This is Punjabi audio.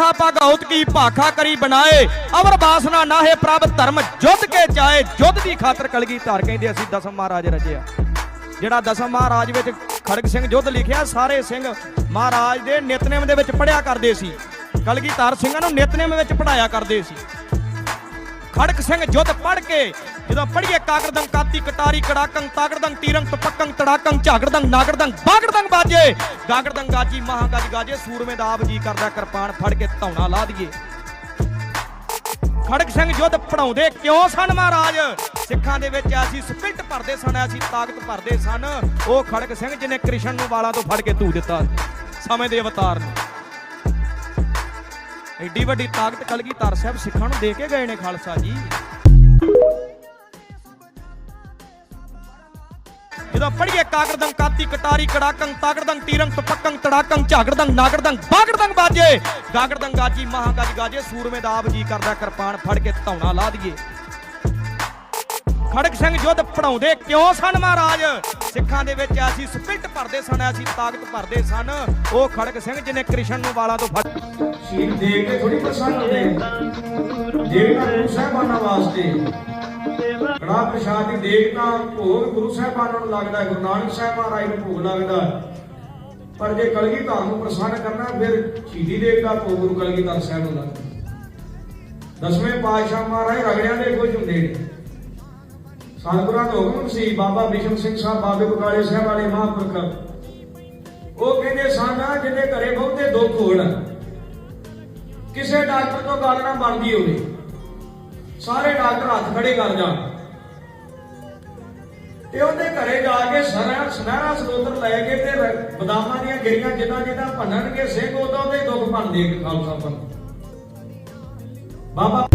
ਥਾ ਭਗਉਤ ਕੀ ਭਾਖਾ ਕਰੀ ਬਣਾਏ। ਅਵਰ ਬਾਸਨਾ ਨਾਹੇ ਪ੍ਰਭ, ਧਰਮ ਜੁੱਧ ਕੇ ਚਾਏ। ਜੁੱਧ ਦੀ ਖਾਤਰ ਕਲਗੀ ਧਾਰ ਕਹਿੰਦੇ ਅਸੀਂ ਦਸਮ ਮਹਾਰਾਜ ਰਚਿਆ ਜਿਹੜਾ ਦਸਮ ਮਹਾਰਾਜ ਵਿੱਚ ਖੜਗ ਸਿੰਘ ਜੁੱਧ ਲਿਖਿਆ, ਸਾਰੇ ਸਿੰਘ ਮਹਾਰਾਜ ਦੇ ਨਿਤਨੇਮ ਦੇ ਵਿੱਚ ਪੜਿਆ ਕਰਦੇ ਸੀ। ਕਲਗੀ ਧਾਰ ਸਿੰਘਾਂ ਨੂੰ ਨਿਤਨੇਮ ਵਿੱਚ ਪੜਾਇਆ ਕਰਦੇ ਸੀ। ਖੜਕ ਸਿੰਘ ਜੁੱਧ ਪੜ ਕੇ ਜਦੋਂ ਪੜੀਏ ਕਾਗਰਦੰਗ ਕਾਤੀ ਕਟਾਰੀ ਕੜਾਕੰਗ, ਤਾਗੜਦੰਗ ਤੀਰੰਗ ਤਪਕੰਗ, ਤੜਾਕੰਗ, ਝਾਗੜਦੰਗ, ਨਾਗੜਦੰਗ, ਬਾਗੜਦੰਗ ਬਾਜੇ। ਗਾਗੜਦੰਗ ਗਾਜੀ, ਮਹਾਗਜ ਗਾਜੇ, ਸੂਰਮੇ ਦਾ ਆਪ ਜੀ ਕਰਦਾ ਕਿਰਪਾਨ, ਫੜ ਕੇ ਧੌਣਾ ਲਾ ਦਈਏ। ਖੜਕ ਸਿੰਘ ਯੁੱਧ ਪੜਾਉਂਦੇ ਕਿਉਂ ਸਨ ਮਹਾਰਾਜ? ਸਿੱਖਾਂ ਦੇ ਵਿੱਚ ਐਸੀ ਸਪਿਰਟ ਭਰਦੇ ਸਨ, ਐਸੀ ਤਾਕਤ ਭਰਦੇ ਸਨ। ਉਹ ਖੜਕ ਸਿੰਘ ਜਿਹਨੇ ਕ੍ਰਿਸ਼ਨ ਨੂੰ ਵਾਲਾਂ ਤੋਂ ਫੜ ਕੇ ਧੂ ਦਿੱਤਾ ਸਮੇਂ ਦੇ ਅਵਤਾਰ ਨੂੰ। ਐਡੀ ਵੱਡੀ ਤਾਕਤ ਕਲਗੀਧਰ ਸਾਹਿਬ ਸਿੱਖਾਂ ਨੂੰ ਦੇ ਕੇ ਗਏ ਨੇ ਖਾਲਸਾ ਜੀ। ਜਦੋਂ ਪੜੀਏ ਕਾਗਰਦੰਗ ਕਾਤੀ ਕਟਾਰੀ ਕੜਾਕੰ ਤਾਗੜਦੰਗ, ਤੀਰੰਗ, ਤਪਕੰਗ, ਤੜਾਕੰਗ, ਝਾਗੜਦੰਗ, ਨਾਗੜਦੰਗ, ਬਾਗੜਦੰਗ ਬਾਜੇ। ਗਾਗੜਦੰਗ ਗਾਜੀ, ਮਹਾਗਜ ਗਾਜੇ, ਸੂਰਮੇ ਦਾ ਆਪ ਜੀ ਕਰਦਾ ਕਿਰਪਾਨ ਫੜ ਕੇ ਧੌਣਾ ਲਾ ਦਈਏ। ਖੜਕ ਸਿੰਘ ਜੁੱਧ ਪੜਾਉਂਦੇ ਕਿਉਂ ਸਨ ਮਹਾਰਾਜ? ਸਿੱਖਾਂ ਦੇ ਵਿੱਚ ਐਸੀ ਸਪਿਰਟ ਭਰਦੇ ਸਨ ਐਸੀ ਤਾਕਤ ਭਰਦੇ ਸਨ। ਉਹ ਖੜਕ ਸਿੰਘ ਜਿਹਨੇ ਕ੍ਰਿਸ਼ਨ ਨੂੰ ਵਾਲਾਂ ਤੋਂ ਫੜ ਸ਼ੀਲ ਦੇ ਕੇ ਥੋੜੀ ਪ੍ਰਸੰਨ ਹੁੰਦੇ ਦੇਵਤਾ ਗੁਰੂ ਸਾਹਿਬਾਨਾਂ ਵਾਸਤੇ ਕੜਾ ਪ੍ਰਸ਼ਾਦ ਦੀ ਦੇਗ ਭੋਗ ਗੁਰੂ ਸਾਹਿਬਾਨਾਂ ਨੂੰ ਲੱਗਦਾ, ਗੁਰੂ ਨਾਨਕ ਸਾਹਿਬ ਮਹਾਰਾਜ ਨੂੰ ਭੋਗ ਲੱਗਦਾ। ਪਰ ਜੇ ਕਲਗੀ ਧਾਮ ਨੂੰ ਪ੍ਰਸੰਨ ਕਰਨਾ, ਫਿਰ ਸ਼ਹੀਦੀ ਦੇਗ ਭੋਗ ਗੁਰੂ ਕਲਗੀ ਧਾਮ ਸਾਹਿਬ ਨੂੰ ਲੱਗਦਾ। ਦਸਵੇਂ ਪਾਤਸ਼ਾਹ ਮਹਾਰਾਜ ਰਗੜਿਆਂ ਦੇ ਖੁਸ਼ ਹੁੰਦੇ ਨੇ। ਸਤਿਗੁਰਾਂ ਦਾ ਹੁਕਮ ਸੀ, ਬਾਬਾ ਬਿਸ਼ਨ ਸਿੰਘ ਸਾਹਿਬ, ਬਾਬੇ ਬਕਾਲੇ ਸਾਹਿਬ ਵਾਲੇ ਮਹਾਂਪੁਰਖ। ਉਹ ਕਹਿੰਦੇ ਸਨ ਜਿਹਦੇ ਘਰੇ ਬਹੁਤੇ ਦੁੱਖ ਹੋਣ ਕਿਸੇ ਡਾਕਟਰ ਤੋਂ ਗੱਲ ਨਾ ਬਣਦੀ ਹੋਵੇ। ਸਾਰੇ ਡਾਕਟਰ ਹੱਥ ਖੜੇ ਕਰ ਜਾਣ। ਤੇ ਉਹਦੇ ਘਰੇ ਜਾ ਕੇ ਸਰਾ, ਸੁਨਹਿਰਾ ਸਰੋਤਰ ਲੈ ਕੇ ਤੇ ਬਦਾਮਾਂ ਦੀਆਂ ਗਿਰੀਆਂ ਜਿੱਦਾਂ ਜਿੱਦਾਂ ਭੰਨਣਗੇ, ਸਿੰਘ ਉਦੋਂ ਦੇ ਦੁੱਖ ਭੰਨਦੇ ਖਾਲਸਾ ਪੰਥ। ਬਾਬਾ